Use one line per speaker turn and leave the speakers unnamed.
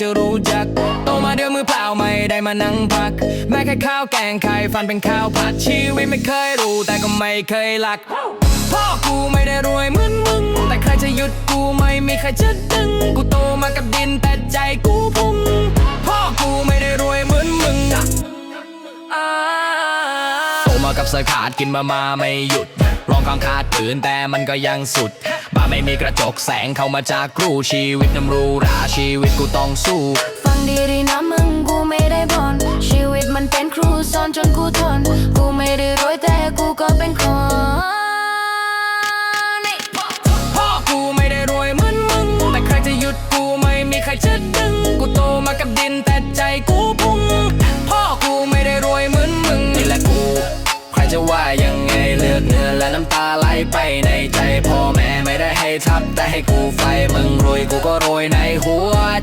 จะรู้จัก โตมาเดือมือเปล่าไม่ได้มานั่งพัก แม้แค่ข้าวแกงไข่ฟันเป็นข้าวผัดชีวิตไม่เคยรู้แต่ก็ไม่เคยหลัก พ่อกูไม่ได้รวยเหมือนมึง แต่ใครจะหยุดกูไม่มีใครจะดึงกูโต มากับสายขาดกินมามาไม่หยุดร้องข้างขาดปืนแต่มันก็ยังสุดบ้าไม่มีกระจกแสงเข้ามาจากครูชีวิตน้ำรูราชีวิตกูต้องสู้
ฟังดีๆนะมึงกูไม่ได้บอลชีวิตมันเป็นครูสอนจนกูทน กูไม่ได้รวยแต่กูก็เป็นคน
ไงเลือดเนื้อและน้ำตาไหลไปในใจพ่อแม่ไม่ได้ให้ทับแต่ให้กูไฟมึงรวยกูก็รวยในหัว